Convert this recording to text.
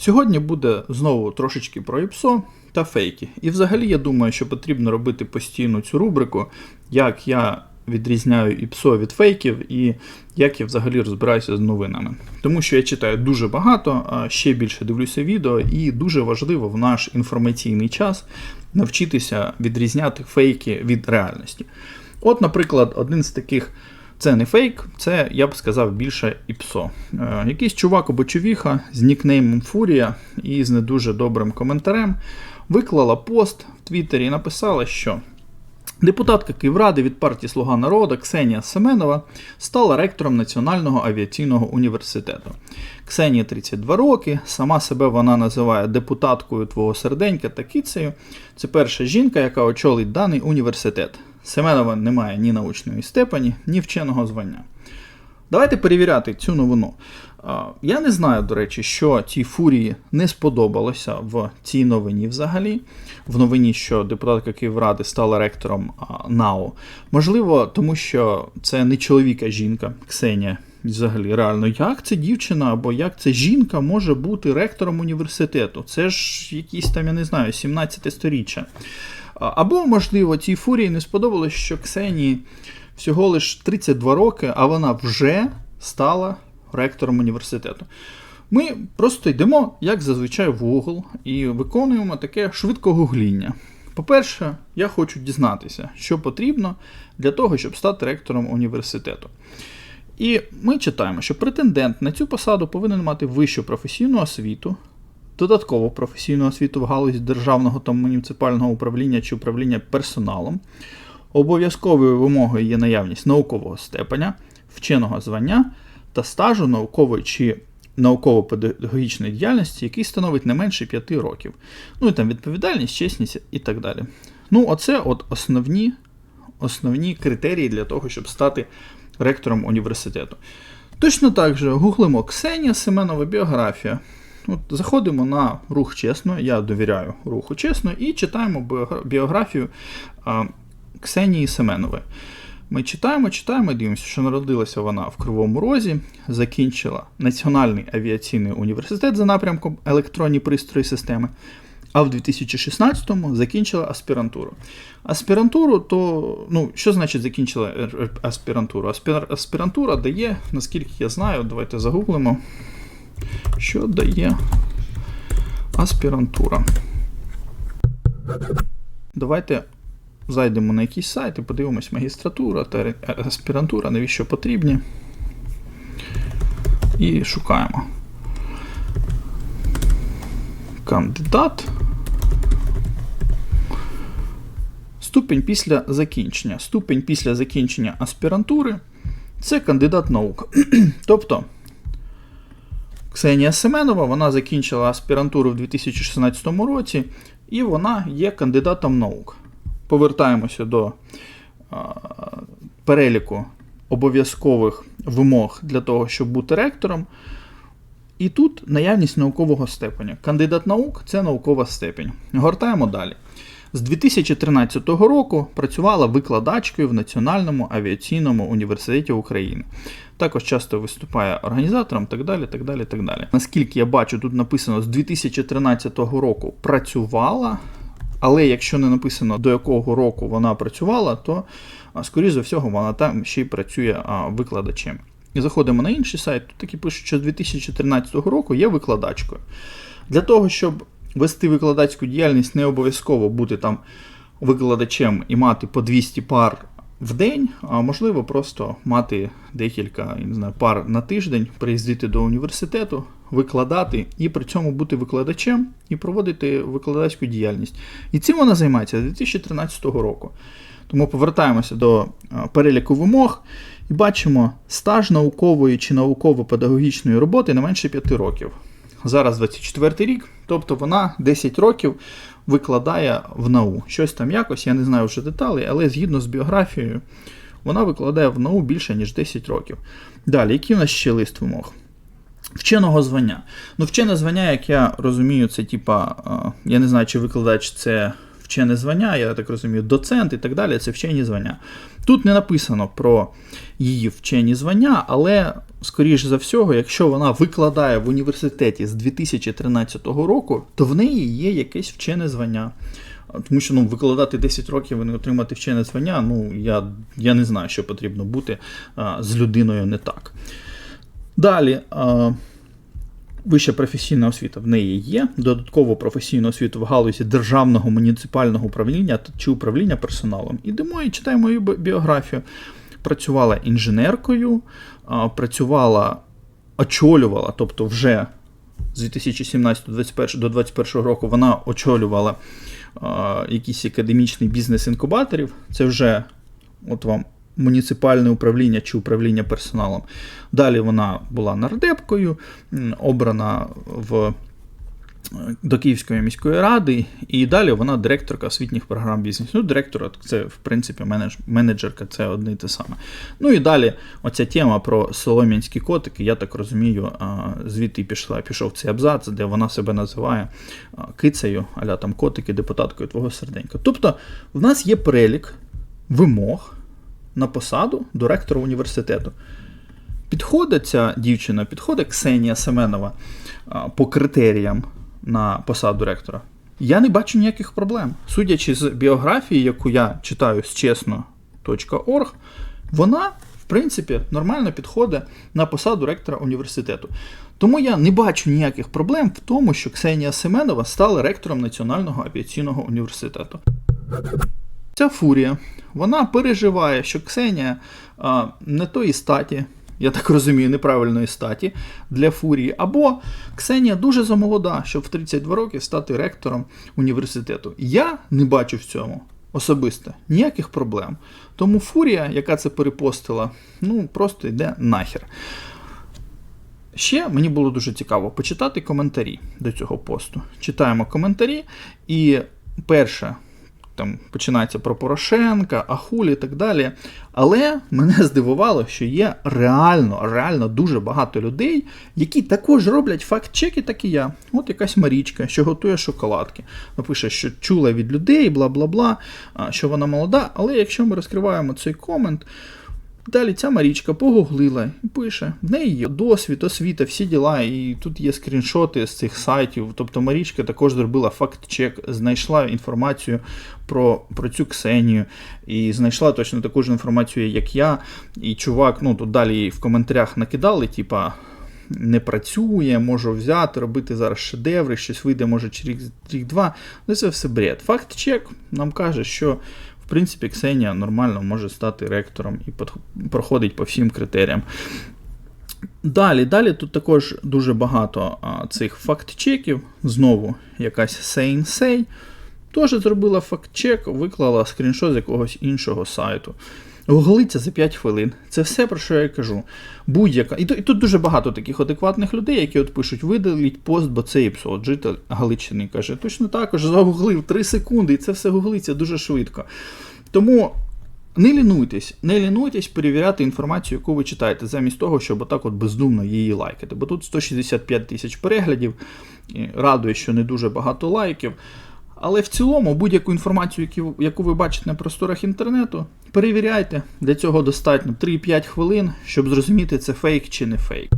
Сьогодні буде знову трошечки про ІПСО та фейки. І взагалі я думаю, що потрібно робити постійно цю рубрику, як я відрізняю ІПСО від фейків і як я взагалі розбираюся з новинами. Тому що я читаю дуже багато, ще більше дивлюся відео, і дуже важливо в наш інформаційний час навчитися відрізняти фейки від реальності. От, наприклад, один з таких. Це не фейк, це, я б сказав, більше ІПСО. Е, якийсь чувак або човіха з нікнеймом Фурія і з не дуже добрим коментарем виклала пост в Твіттері і написала, що депутатка Київради від партії Слуга народу Ксенія Семенова стала ректором Національного авіаційного університету. Ксенія 32 роки, сама себе вона називає депутаткою твого серденька та кицею. Це перша жінка, яка очолить даний університет. Семенова не має ні научної степені, ні вченого звання. Давайте перевіряти цю новину. Я не знаю, до речі, що цій фурії не сподобалося в цій новині взагалі. В новині, що депутатка Київради стала ректором а, НАУ. Можливо, тому що це не чоловік, а жінка Ксенія. Взагалі, реально, як це дівчина або як це жінка може бути ректором університету? Це ж якісь там, я не знаю, 17 сторіччя. Або, можливо, цій фурії не сподобалось, що Ксенії всього лиш 32 роки, а вона вже стала ректором університету. Ми просто йдемо, як зазвичай, в Google і виконуємо таке швидке гугління. По-перше, я хочу дізнатися, що потрібно для того, щоб стати ректором університету. І ми читаємо, що претендент на цю посаду повинен мати вищу професійну освіту, додаткову професійну освіту в галузі державного та муніципального управління чи управління персоналом. Обов'язковою вимогою є наявність наукового степеня, вченого звання та стажу наукової чи науково-педагогічної діяльності, який становить не менше 5 років. Ну і там відповідальність, чесність і так далі. Ну, оце от основні, основні критерії для того, щоб стати ректором університету. Точно так же гуглимо Ксенія Семенова біографія. От Заходимо на рух чесно, я довіряю руху чесно, і читаємо біографію а, Ксенії Семенової. Ми читаємо, читаємо, дивимося, що народилася вона в Кривому Розі, закінчила Національний авіаційний університет за напрямком електронні пристрої системи, а в 2016-му закінчила аспірантуру. Аспірантуру, то, ну, що значить закінчила аспірантуру? Аспір- Аспірантура дає, наскільки я знаю, давайте загуглимо, що дає аспірантура. Давайте зайдемо на якийсь сайт і подивимось магістратура та аспірантура, навіщо потрібні. І шукаємо. Кандидат. Ступень після закінчення. Ступень після закінчення аспірантури це кандидат наук. тобто Ксенія Семенова вона закінчила аспірантуру в 2016 році, і вона є кандидатом наук. Повертаємося до переліку обов'язкових вимог для того, щоб бути ректором. І тут наявність наукового степеня. Кандидат наук це наукова степень. Гортаємо далі. З 2013 року працювала викладачкою в Національному авіаційному університеті України. Також часто виступає організатором, так далі, так далі, так далі. Наскільки я бачу, тут написано з 2013 року працювала, але якщо не написано до якого року вона працювала, то скоріш за всього вона там ще й працює викладачем. Заходимо на інший сайт, тут таки пишуть, що з 2013 року є викладачкою. Для того, щоб вести викладацьку діяльність, не обов'язково бути там викладачем і мати по 200 пар в день, а можливо просто мати декілька я не знаю, пар на тиждень, приїздити до університету, викладати і при цьому бути викладачем і проводити викладацьку діяльність. І цим вона займається з 2013 року. Тому повертаємося до переліку вимог і бачимо стаж наукової чи науково-педагогічної роботи не менше 5 років. Зараз 24 рік, тобто вона 10 років викладає в НАУ. Щось там якось, я не знаю вже деталей, але згідно з біографією, вона викладає в НАУ більше, ніж 10 років. Далі, який у нас ще лист вимог? Вченого звання. Ну, вчене звання, як я розумію, це типа, я не знаю, чи викладач це вчене звання, я так розумію, доцент і так далі, це вчені звання. Тут не написано про її вчені звання, але скоріш за всього, якщо вона викладає в університеті з 2013 року, то в неї є якесь вчене звання. Тому що ну, викладати 10 років і не отримати вчене звання, ну я, я не знаю, що потрібно бути а, з людиною не так. Далі. А, Вища професійна освіта в неї є. Додатково професійну освіту в галузі державного муніципального управління чи управління персоналом. Ідемо і читаємо бі- біографію. Працювала інженеркою, працювала, очолювала, тобто вже з 2017 до 2021 року вона очолювала а, якийсь академічний бізнес інкубаторів. Це вже от вам муніципальне управління чи управління персоналом. Далі вона була нардепкою, обрана в, е, до Київської міської ради, і далі вона директорка освітніх програм бізнесу. Ну, директор це, в принципі, менедж, менеджерка це одне і те саме. Ну і далі оця тема про солом'янські котики, я так розумію, звідти пішла, пішов цей абзац, де вона себе називає кицею, аля там котики, депутаткою твого серденька. Тобто, в нас є перелік вимог на посаду до ректора університету. Підходить ця дівчина, підходить Ксенія Семенова по критеріям на посаду ректора. Я не бачу ніяких проблем. Судячи з біографії, яку я читаю з чесно.org, вона, в принципі, нормально підходить на посаду ректора університету. Тому я не бачу ніяких проблем в тому, що Ксенія Семенова стала ректором Національного авіаційного університету. Ця фурія, вона переживає, що Ксенія а, не тої статі, я так розумію, неправильної статі для фурії, або Ксенія дуже замолода, щоб в 32 роки стати ректором університету. Я не бачу в цьому особисто ніяких проблем. Тому фурія, яка це перепостила, ну просто йде нахер. Ще мені було дуже цікаво почитати коментарі до цього посту. Читаємо коментарі, і перше, там починається про Порошенка, Ахулі і так далі. Але мене здивувало, що є реально, реально дуже багато людей, які також роблять факт-чеки, так і я. От якась Марічка, що готує шоколадки. Напише, що чула від людей, бла бла бла, що вона молода. Але якщо ми розкриваємо цей комент. Далі ця Марічка погуглила і пише: в неї є досвід, освіта, всі діла, і тут є скріншоти з цих сайтів. Тобто Марічка також зробила факт-чек, знайшла інформацію про, про цю Ксенію, і знайшла точно таку ж інформацію, як я. І чувак, ну тут далі в коментарях накидали, типа. Не працює, можу взяти, робити зараз шедеври, щось вийде, може, через рік-два. Ну, це все бред. Факт-чек нам каже, що в принципі, Ксенія нормально може стати ректором і проходить по всім критеріям. Далі, далі тут також дуже багато а, цих факт-чеків. Знову якась Сейнсей. теж зробила факт-чек, виклала скріншот з якогось іншого сайту. Гуглиться за 5 хвилин. Це все, про що я кажу. Будь-яка. І, тут- дуже багато таких адекватних людей, які от пишуть, видаліть пост, бо це іпсо. От житель Галичини каже, точно також загуглив 3 секунди, і це все гуглиться дуже швидко. Тому не лінуйтесь, не лінуйтесь перевіряти інформацію, яку ви читаєте, замість того, щоб отак от бездумно її лайкати. Бо тут 165 тисяч переглядів, радує, що не дуже багато лайків. Але в цілому будь-яку інформацію, яку- ви бачите на просторах інтернету, перевіряйте. Для цього достатньо 3-5 хвилин, щоб зрозуміти, це фейк чи не фейк.